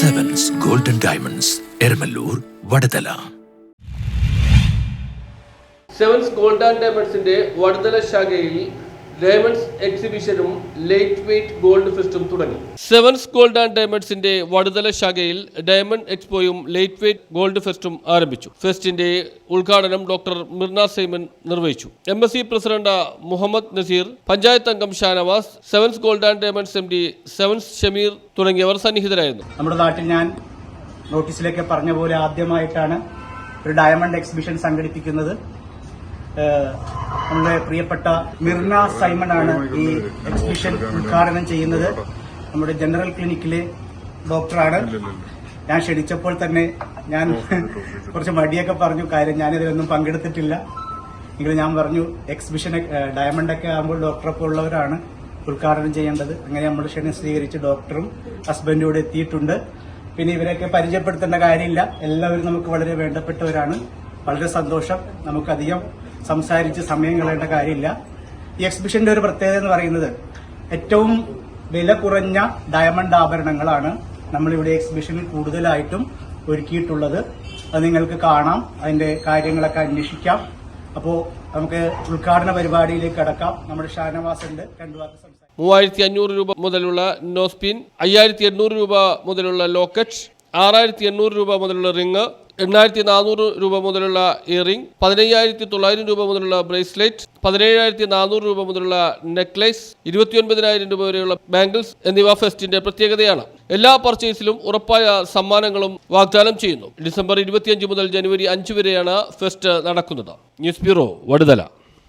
Sevens golden diamonds Eramalloor Vadathala sevens gold and ഡയമണ്ട്സിന്റെ Vadathala ശാഖയിൽ diamonds എക്സിബിഷനും light weight gold ഫെസ്റ്റും തുടങ്ങി. സെവൻസ് ഗോൾഡ് ആൻഡ് ഡയമണ്ട്സിന്റെ വടുതല ശാഖയിൽ ഡയമണ്ട് എക്സ്പോയും ലൈറ്റ് വെയ്റ്റ് ഗോൾഡ് ഫെസ്റ്റും ആരംഭിച്ചു. ഫെസ്റ്റിന്റെ ഉദ്ഘാടനം ഡോക്ടർ മിർന സൈമൻ നിർവഹിച്ചു. M S C president Muhammad Naseer panchayat അംഗം Shanavas Sevens Gold and Diamonds M D Sevens Shameer തുടങ്ങിയവർ സന്നിഹിതരായിരുന്നു. നമ്മുടെ നാട്ടിൽ ഞാൻ നോട്ടീസിലേക്ക് പറഞ്ഞ പോലെ ആദ്യമായിട്ടാണ് ഒരു ഡയമണ്ട് എക്സിബിഷൻ സംഘടിപ്പിക്കുന്നത്. നമ്മുടെ പ്രിയപ്പെട്ട മിർന സൈമൺ ആണ് ഈ എക്സിബിഷൻ ഉദ്ഘാടനം ചെയ്യുന്നത്. നമ്മുടെ ജനറൽ ക്ലിനിക്കിലെ ഡോക്ടറാണ് ഞാൻ ക്ഷണിച്ചപ്പോൾ തന്നെ ഞാൻ കുറച്ച് മടിയൊക്കെ പറഞ്ഞു. കാര്യം ഞാനിതിലൊന്നും പങ്കെടുത്തിട്ടില്ല. എങ്കിലും ഞാൻ പറഞ്ഞു എക്സിബിഷൻ ഡയമണ്ട് ഒക്കെ ആകുമ്പോൾ ഡോക്ടറൊക്കെ ഉള്ളവരാണ് ഉദ്ഘാടനം ചെയ്യേണ്ടത്. അങ്ങനെ നമ്മൾ ക്ഷണം സ്വീകരിച്ച് ഡോക്ടറും ഹസ്ബൻഡും കൂടെ എത്തിയിട്ടുണ്ട്. പിന്നെ ഇവരെയൊക്കെ പരിചയപ്പെടുത്തേണ്ട കാര്യമില്ല. എല്ലാവരും നമുക്ക് വളരെ വേണ്ടപ്പെട്ടവരാണ്. വളരെ സന്തോഷം. നമുക്കധികം സംസാരിച്ച് സമയം കളയേണ്ട കാര്യമില്ല. ഈ എക്സിബിഷന്റെ ഒരു പ്രത്യേകത എന്ന് പറയുന്നത് ഏറ്റവും വില കുറഞ്ഞ ഡയമണ്ട് ആഭരണങ്ങളാണ് നമ്മളിവിടെ എക്സിബിഷനിൽ കൂടുതലായിട്ടും ഒരുക്കിയിട്ടുള്ളത്. അത് നിങ്ങൾക്ക് കാണാം അതിന്റെ കാര്യങ്ങളൊക്കെ അന്വേഷിക്കാം. അപ്പോ നമുക്ക് ഉദ്ഘാടന പരിപാടിയിലേക്ക് കടക്കാം. നമ്മുടെ ഷാനവാസ് ഉണ്ട് രണ്ടു വാക്ക് സംസാരിക്കാം. മൂവായിരത്തി അഞ്ഞൂറ് രൂപ മുതലുള്ള നോസ്പിൻ അയ്യായിരത്തി എണ്ണൂറ് രൂപ മുതലുള്ള ലോക്കറ്റ് ആറായിരത്തി എണ്ണൂറ് രൂപ മുതലുള്ള റിങ് എണ്ണായിരത്തി നാനൂറ് രൂപ മുതലുള്ള ഇയറിംഗ് പതിനയ്യായിരത്തി തൊള്ളായിരം രൂപ മുതലുള്ള ബ്രേസ്ലെറ്റ് പതിനേഴായിരത്തി നാനൂറ് രൂപ മുതലുള്ള നെക്ലേസ് ഇരുപത്തിയൊൻപതിനായിരം രൂപ വരെയുള്ള ബാംഗിൾസ് എന്നിവ ഫെസ്റ്റിന്റെ പ്രത്യേകതയാണ്. എല്ലാ പർച്ചേസിലും ഉറപ്പായ സമ്മാനങ്ങളും വാഗ്ദാനം ചെയ്യുന്നു. ഡിസംബർ ഇരുപത്തിയഞ്ച് മുതൽ ജനുവരി അഞ്ച് വരെയാണ് ഫെസ്റ്റ് നടക്കുന്നത്. News bureau Vaduthala.